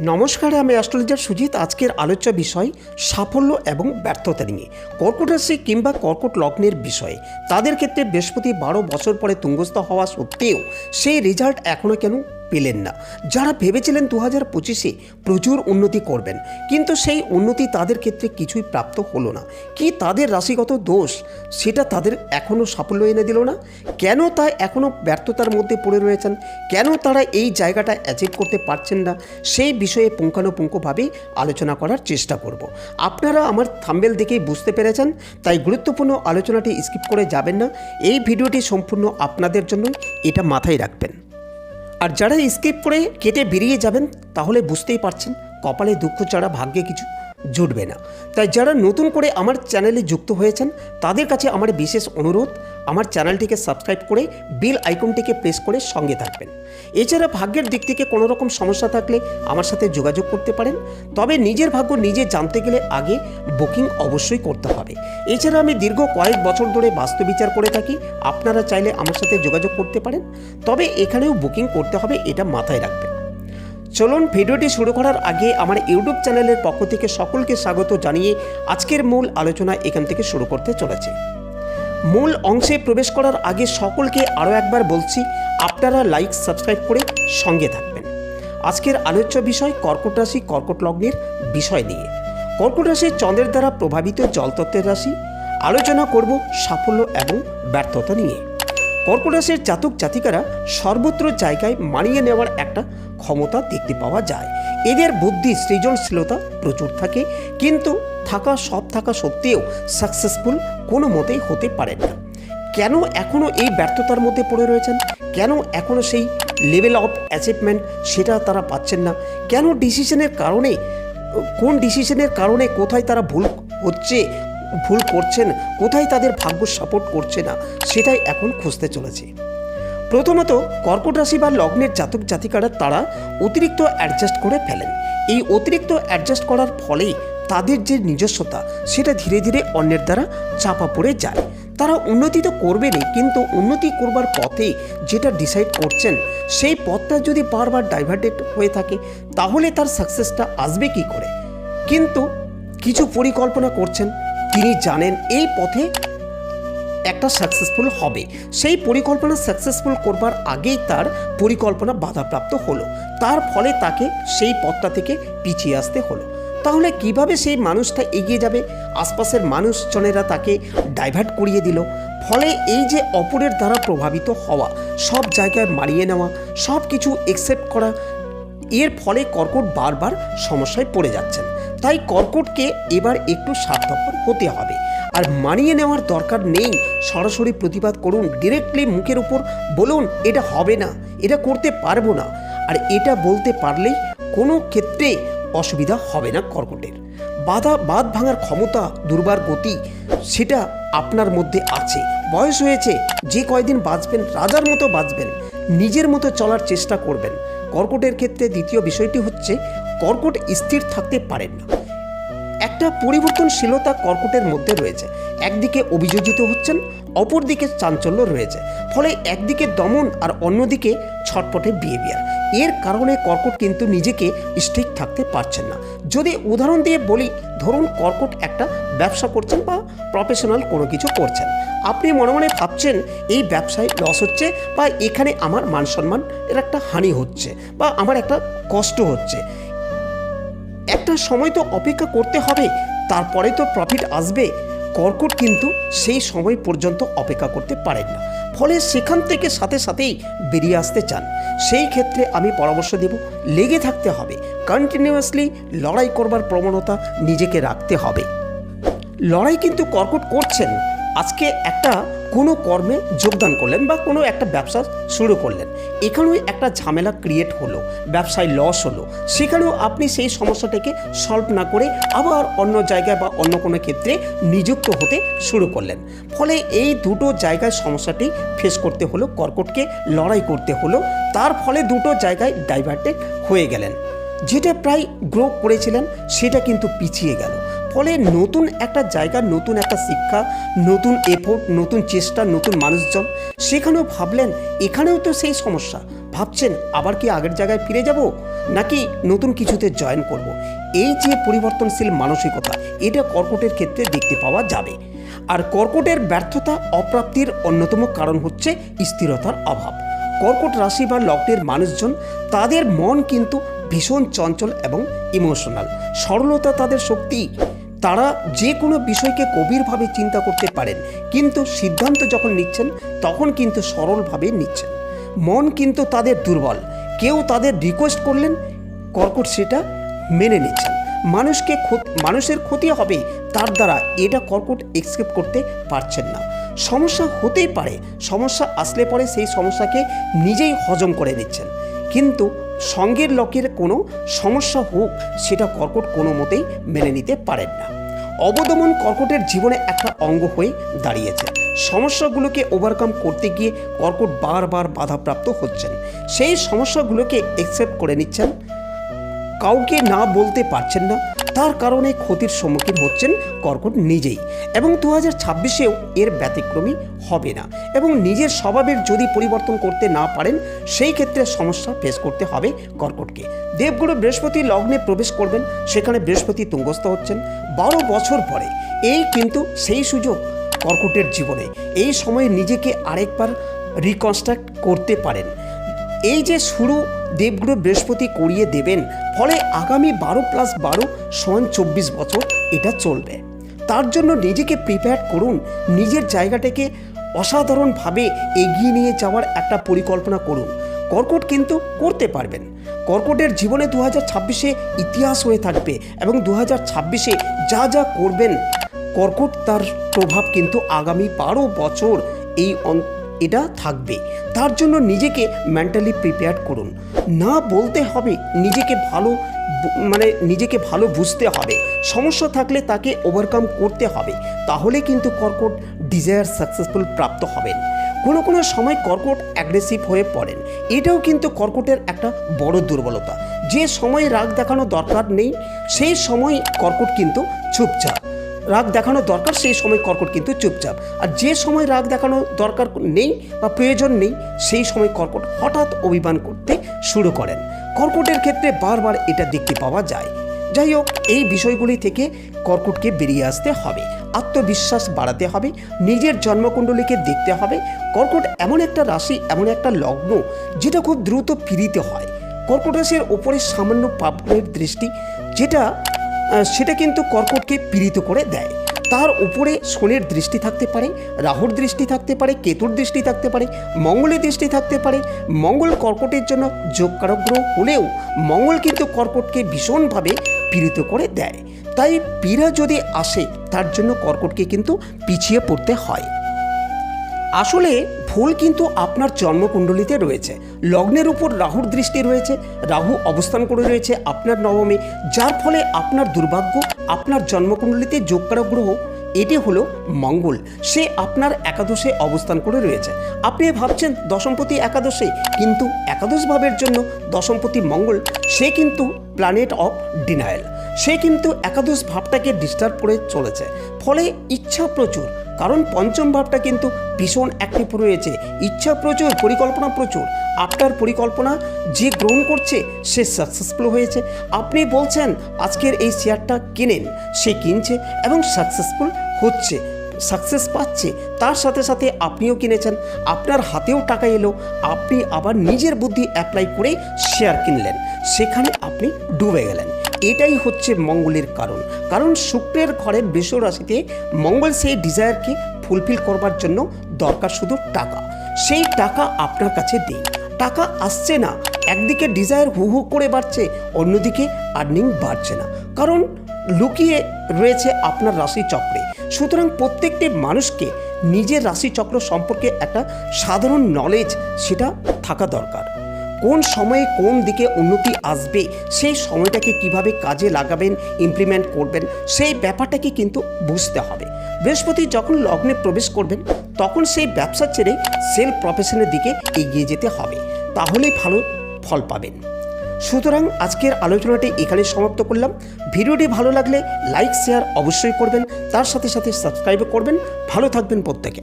নমস্কার, আমি অ্যাস্ট্রোলজার সুজিত। আজকের আলোচ্য বিষয় সাফল্য এবং ব্যর্থতা নিয়ে। কর্কট রাশি কিংবা কর্কট লগ্নের বিষয়ে। তাদের ক্ষেত্রে বৃহস্পতি বারো বছর পরে তুঙ্গস্থ হওয়া সত্ত্বেও সেই রেজাল্ট এখনও কেন পেলেন না। যারা ভেবেছিলেন দু হাজার পঁচিশে প্রচুর উন্নতি করবেন, কিন্তু সেই উন্নতি তাদের ক্ষেত্রে কিছুই প্রাপ্ত হলো না। কি তাদের রাশিগত দোষ, সেটা তাদের এখনও সাফল্য এনে দিল না? কেন তা এখনও ব্যর্থতার মধ্যে পড়ে রয়েছেন? কেন তারা এই জায়গাটা অ্যাচিভ করতে পারছেন না? সেই বিষয়ে পুঙ্খানুপুঙ্খভাবেই আলোচনা করার চেষ্টা করব। আপনারা আমার থাম্বেল দেখেই বুঝতে পেরেছেন, তাই গুরুত্বপূর্ণ আলোচনাটি স্কিপ করে যাবেন না। এই ভিডিওটি সম্পূর্ণ আপনাদের জন্যই, এটা মাথায় রাখবেন। আর যারা স্কেপ করে কেটে বেরিয়ে যাবেন, তাহলে বুঝতেই পারছেন কপালে দুঃখ ছাড়া ভাগ্যে কিছু জুটবে না। তাই যারা নতুন করে আমার চ্যানেলে যুক্ত হয়েছেন, তাদের কাছে আমার বিশেষ অনুরোধ আমার চ্যানেলটিকে সাবস্ক্রাইব করে বেল আইকনটিকে প্রেস করে সঙ্গে থাকবেন। এছাড়া ভাগ্যের দিক থেকে কোনো রকম সমস্যা থাকলে আমার সাথে যোগাযোগ করতে পারেন। তবে নিজের ভাগ্য নিজে জানতে গেলে আগে বুকিং অবশ্যই করতে হবে। এছাড়া আমি দীর্ঘ কয়েক বছর ধরে বাস্তু বিচার করে থাকি। আপনারা চাইলে আমার সাথে যোগাযোগ করতে পারেন। তবে এখানেও বুকিং করতে হবে এটা মাথায় রাখবেন। চলুন ভিডিওটি শুরু করার আগে আমার ইউটিউব চ্যানেলের পক্ষ থেকে সকলকে স্বাগত জানিয়ে আজকের মূল আলোচনা এখান থেকে শুরু করতে চলেছে। মূল অংশে প্রবেশ করার আগে সকলকে আরও একবার বলছি, আপনারা লাইক সাবস্ক্রাইব করে সঙ্গে থাকবেন। আজকের আলোচ্য বিষয় কর্কট রাশি, কর্কট লগ্নের বিষয় নিয়ে। কর্কট রাশি চন্দ্রের দ্বারা প্রভাবিত জলতত্ত্বের রাশি। আলোচনা করব সাফল্য এবং ব্যর্থতা নিয়ে। কর্কট রাশির জাতক জাতিকারা সর্বত্র জায়গায় মানিয়ে নেওয়ার একটা ক্ষমতা দেখতে পাওয়া যায়। এদের বুদ্ধি সৃজনশীলতা প্রচুর থাকে, কিন্তু থাকা সব থাকা সত্ত্বেও সাকসেসফুল কোনো মতেই হতে পারে না। কেন এখনও এই ব্যর্থতার মধ্যে পড়ে রয়েছেন? কেন এখনও সেই লেভেল অফ অ্যাচিভমেন্ট সেটা তারা পাচ্ছেন না? কেন ডিসিশনের কারণে, কোন ডিসিশনের কারণে কোথায় তারা ভুল হচ্ছে, ভুল করছেন, কোথায় তাদের ভাগ্য সাপোর্ট করছে না, সেটাই এখন খুঁজতে চলেছে। প্রথমত, কর্কট রাশি বা লগ্নের জাতক জাতিকারা তারা অতিরিক্ত অ্যাডজাস্ট করে ফেলেন। এই অতিরিক্ত অ্যাডজাস্ট করার ফলেই তাদের যে নিজস্বতা, সেটা ধীরে ধীরে অন্যের দ্বারা চাপা পড়ে যায়। তারা উন্নতি তো করবেনই, কিন্তু উন্নতি করবার পথে যেটা ডিসাইড করছেন, সেই পথটা যদি বারবার ডাইভার্টেড হয়ে থাকে, তাহলে তার সাকসেসটা আসবে কি করে? কিন্তু কিছু পরিকল্পনা করছেন, তিনি জানেন এই পথে একটা সাকসেসফুল হবে। সেই পরিকল্পনা সাকসেসফুল করবার আগেই তার পরিকল্পনা বাধাপ্রাপ্ত হলো। তার ফলে তাকে সেই পথটা থেকে পিছিয়ে আসতে হলো। তাহলে কীভাবে সেই মানুষটা এগিয়ে যাবে? আশপাশের মানুষজনেরা তাকে ডাইভার্ট করিয়ে দিল। ফলে এই যে অপরের দ্বারা প্রভাবিত হওয়া, সব জায়গায় মারিয়ে নেওয়া সব কিছু একসেপ্ট করা, এর ফলে কর্কট বারবার সমস্যায় পড়ে যাচ্ছেন। তাই কর্কটকে এবার একটু স্বার্থপর হতে হবে। আর মানিয়ে নেওয়ার দরকার নেই। সরাসরি প্রতিবাদ করুন ডিরেক্টলি মুখের উপর বলুন, এটা হবে না, এটা করতে পারব না। আর এটা বলতে পারলেই কোনো ক্ষেত্রে অসুবিধা হবে না কর্কটের। বাধা বাদ ভাঙার ক্ষমতা, দুর্বার গতি, সেটা আপনার মধ্যে আছে। বয়স হয়েছে, যে কয়দিন বাঁচবেন, রাজার মতো বাঁচবেন, নিজের মতো চলার চেষ্টা করবেন। কর্কটের ক্ষেত্রে দ্বিতীয় বিষয়টি হচ্ছে, কর্কট স্থির থাকতে পারেন না। একটা পরিবর্তনশীলতা কর্কটের মধ্যে রয়েছে। একদিকে অভিযোজিত হচ্ছেন, অপরদিকে চাঞ্চল্য রয়েছে। ফলে একদিকে দমন আর অন্যদিকে ছটপটে বিহেভিয়ার এর কারণে কর্কট কিন্তু নিজেকে স্ট্রিক থাকতে পারছেন না। যদি উদাহরণ দিয়ে বলি, ধরুন কর্কট একটা ব্যবসা করছেন বা প্রফেশনাল কোনো কিছু করছেন। আপনি মনে মনে ভাবছেন, এই ব্যবসায় লস হচ্ছে বা এখানে আমার মান সম্মান এর একটা হানি হচ্ছে বা আমার একটা কষ্ট হচ্ছে। একটা সময় তো অপেক্ষা করতে হবে, তারপরে তো প্রফিট আসবে। কর্কট কিন্তু সেই সময় পর্যন্ত অপেক্ষা করতে পারেন না। ফলে সেখান থেকে সাথে সাথেই বেরিয়ে আসতে চান। সেই ক্ষেত্রে আমি পরামর্শ দেব, লেগে থাকতে হবে। কন্টিনিউয়াসলি লড়াই করবার প্রবণতা নিজেকে রাখতে হবে। লড়াই কিন্তু কর্কট করছেন আজকে একটা কোনো কর্মে যোগদান করলেন বা কোনো একটা ব্যবসা শুরু করলেন। এখানেও একটা ঝামেলা ক্রিয়েট হলো, ব্যবসায় লস হলো। সেখানেও আপনি সেই সমস্যাটাকে সলভ না করে আবার অন্য জায়গায় বা অন্য কোনো ক্ষেত্রে নিযুক্ত হতে শুরু করলেন। ফলে এই দুটো জায়গায় সমস্যাটি ফেস করতে হলো, কর্কটকে লড়াই করতে হলো। তার ফলে দুটো জায়গায় ডাইভার্টেড হয়ে গেলেন। যেটা প্রায় গ্রো করেছিলেন, সেটা কিন্তু পিছিয়ে গেল। ফলে নতুন একটা জায়গা, নতুন একটা শিক্ষা, নতুন এফোর্ট নতুন চেষ্টা, নতুন মানুষজন। সেখানেও ভাবলেন, এখানেও তো সেই সমস্যা। ভাবছেন, আবার কি আগের জায়গায় ফিরে যাব? নাকি নতুন কিছুতে জয়েন করব। এই যে পরিবর্তনশীল মানসিকতা, এটা কর্কটের ক্ষেত্রে দেখতে পাওয়া যাবে। আর কর্কটের ব্যর্থতা অপ্রাপ্তির অন্যতম কারণ হচ্ছে স্থিরতার অভাব। কর্কট রাশি বা লগ্নের মানুষজন, তাদের মন কিন্তু ভীষণ চঞ্চল এবং ইমোশনাল সরলতা তাদের শক্তি। তারা যে কোনো বিষয়কে গভীরভাবে চিন্তা করতে পারেন, কিন্তু সিদ্ধান্ত যখন নিচ্ছেন, তখন কিন্তু সরলভাবে নিচ্ছেন। মন কিন্তু তাদের দুর্বল। কেউ তাদের রিকোয়েস্ট করলেন, কর্কট সেটা মেনে নিচ্ছেন। মানুষকে মানুষের ক্ষতি হবে, তার দ্বারা এটা কর্কট একসেপ্ট করতে পারছেন না। সমস্যা হতেই পারে, সমস্যা আসলে পরে সেই সমস্যাকে নিজেই হজম করে নিচ্ছেন। কিন্তু সঙ্গের লোকের কোনো সমস্যা হোক, সেটা কর্কট কোনো মতেই মেনে নিতে পারেন না। অবদমন কর্কটের জীবনে একটা অঙ্গ হয়ে দাঁড়িয়েছে। সমস্যাগুলোকে ওভারকাম করতে গিয়ে কর্কট বারবার বাধাপ্রাপ্ত হচ্ছেন। সেই সমস্যাগুলোকে একসেপ্ট করে নিচ্ছেন কাউকে না বলতে পারছেন না, তার কারণে ক্ষতির সম্মুখীন হচ্ছেন কর্কট নিজেই। এবং দু হাজার ছাব্বিশেও এর ব্যতিক্রমী হবে না। এবং নিজের স্বভাবের যদি পরিবর্তন করতে না পারেন, সেই ক্ষেত্রে সমস্যা ফেস করতে হবে কর্কটকে। দেবগুরু বৃহস্পতি লগ্নে প্রবেশ করবেন, সেখানে বৃহস্পতি তুঙ্গস্থ হচ্ছেন। বারো বছর পরে, এই কিন্তু সেই সুযোগ কর্কটের জীবনে। এই সময়ে নিজেকে আরেকবার রিকনস্ট্রাক্ট করতে পারেন। এই যে শুরু দেবগুরু বৃহস্পতি করিয়ে দেবেন। ফলে আগামী বারো প্লাস বারো সমান চব্বিশ বছর এটা চলবে। তার জন্য নিজেকে প্রিপেয়ার করুন। নিজের জায়গাটাকে অসাধারণভাবে এগিয়ে নিয়ে যাওয়ার একটা পরিকল্পনা করুন। কর্কট কিন্তু করতে পারবেন। কর্কটের জীবনে দু হাজার ছাব্বিশে ইতিহাস হয়ে থাকবে এবং দু হাজার ছাব্বিশে যা যা করবেন, কর্কট তার প্রভাব কিন্তু আগামী বারো বছর এই এটা থাকবে। তার জন্য নিজেকে মেন্টালি প্রিপেয়ার করুন। না বলতে হবে, নিজেকে ভালো মানে নিজেকে ভালো বুঝতে হবে। সমস্যা থাকলে তাকে ওভারকাম করতে হবে। তাহলে কিন্তু কর্কট ডিজায়ার সাকসেসফুল প্রাপ্ত হবেন। কোনো কোনো সময় কর্কট অ্যাগ্রেসিভ হয়ে পড়েন। এটাও কিন্তু কর্কটের একটা বড় দুর্বলতা। যে সময় রাগ দেখানো দরকার নেই, সেই সময় কর্কট কিন্তু চুপচাপ। রাগ দেখানো দরকার, সেই সময় কর্কট কিন্তু চুপচাপ। আর যে সময় রাগ দেখানো দরকার নেই বা প্রয়োজন নেই, সেই সময় কর্কট হঠাৎ অভিমান করতে শুরু করেন। কর্কটের ক্ষেত্রে বারবার এটা দেখতে পাওয়া যায়। যাই হোক, এই বিষয়গুলি থেকে কর্কটকে বেরিয়ে আসতে হবে, আত্মবিশ্বাস বাড়াতে হবে, নিজের জন্মকুণ্ডলীকে দেখতে হবে। কর্কট এমন একটা রাশি, এমন একটা লগ্ন, যেটা খুব দ্রুত ফিরিতে হয়। কর্কট রাশির ওপরে সামান্য পাপের দৃষ্টি, যেটা সেটা কিন্তু কর্কটকে পীড়িত করে দেয়। তার উপরে শনির দৃষ্টি থাকতে পারে, রাহুর দৃষ্টি থাকতে পারে, কেতুর দৃষ্টি থাকতে পারে, মঙ্গলের দৃষ্টি থাকতে পারে। মঙ্গল কর্কটের জন্য যোগকারক গ্রহ হলেও মঙ্গল কিন্তু কর্কটকে ভীষণভাবে পীড়িত করে দেয়। তাই পীড়া যদি আসে, তার জন্য কর্কটকে কিন্তু পিছিয়ে পড়তে হয়। আসলে ভুল কিন্তু আপনার জন্মকুণ্ডলিতে রয়েছে। লগ্নের উপর রাহুর দৃষ্টি রয়েছে, রাহু অবস্থান করে রয়েছে আপনার নবমে, যার ফলে আপনার দুর্ভাগ্য, আপনার জন্মকুণ্ডলিতে যোগকারক গ্রহ, এটি হলো মঙ্গল। সে আপনার একাদশে অবস্থান করে রয়েছে। আপনি ভাবছেন দশমপতি একাদশে, কিন্তু একাদশ ভাবের জন্য দশমপতি মঙ্গল, সে কিন্তু প্ল্যানেট অফ ডিনায়াল সে কিন্তু একাদশ ভাবটাকে ডিস্টার্ব করে চলেছে। ফলে ইচ্ছা প্রচুর কারণ পঞ্চম ভাবটা কিন্তু ভীষণ অ্যাক্টিভ রয়েছে। ইচ্ছা প্রচুর, পরিকল্পনা প্রচুর। আপনার পরিকল্পনা যে গ্রহণ করছে, সে সাকসেসফুল হয়েছে। আপনি বলছেন, আজকের এই শেয়ারটা কেনেন? সে কিনছে এবং সাকসেসফুল হচ্ছে সাকসেস পাচ্ছে। তার সাথে সাথে আপনিও কিনেছেন। আপনার হাতেও টাকা এলো। আপনি আবার নিজের বুদ্ধি অ্যাপ্লাই করে শেয়ার কিনলেন। সেখানে আপনি ডুবে গেলেন। এটাই হচ্ছে মঙ্গলের কারণ। কারণ শুক্রের ঘরে বৃষ রাশিতে মঙ্গল সেই ডিজায়ারকে ফুলফিল করবার জন্য দরকার শুধু টাকা। সেই টাকা আপনার কাছে দিন টাকা আসছে না, একদিকে ডিজায়ার হু হু করে বাড়ছে, অন্যদিকে আর্নিং বাড়ছে না। কারণ লুকিয়ে রয়েছে আপনার রাশি চক্রে সুতরাং প্রত্যেকটি মানুষকে নিজের রাশিচক্র সম্পর্কে একটা সাধারণ নলেজ সেটা থাকা দরকার। কোন সময়ে কোন দিকে উন্নতি আসবে, সেই সময়টাকে কীভাবে কাজে লাগাবেন ইমপ্লিমেন্ট করবেন, সেই ব্যাপারটাকে কিন্তু বুঝতে হবে। বৃহস্পতি যখন লগ্নে প্রবেশ করবেন, তখন সেই ব্যবসা ছেড়ে সেলফ প্রফেশনের দিকে এগিয়ে যেতে হবে। তাহলেই ভালো ফল পাবেন। সুতরাং আজকের আলোচনাটি এখানে সমাপ্ত করলাম। ভিডিওটি ভালো লাগলে লাইক শেয়ার অবশ্যই করবেন। তার সাথে সাথে সাবস্ক্রাইবও করবেন। ভালো থাকবেন প্রত্যেকে।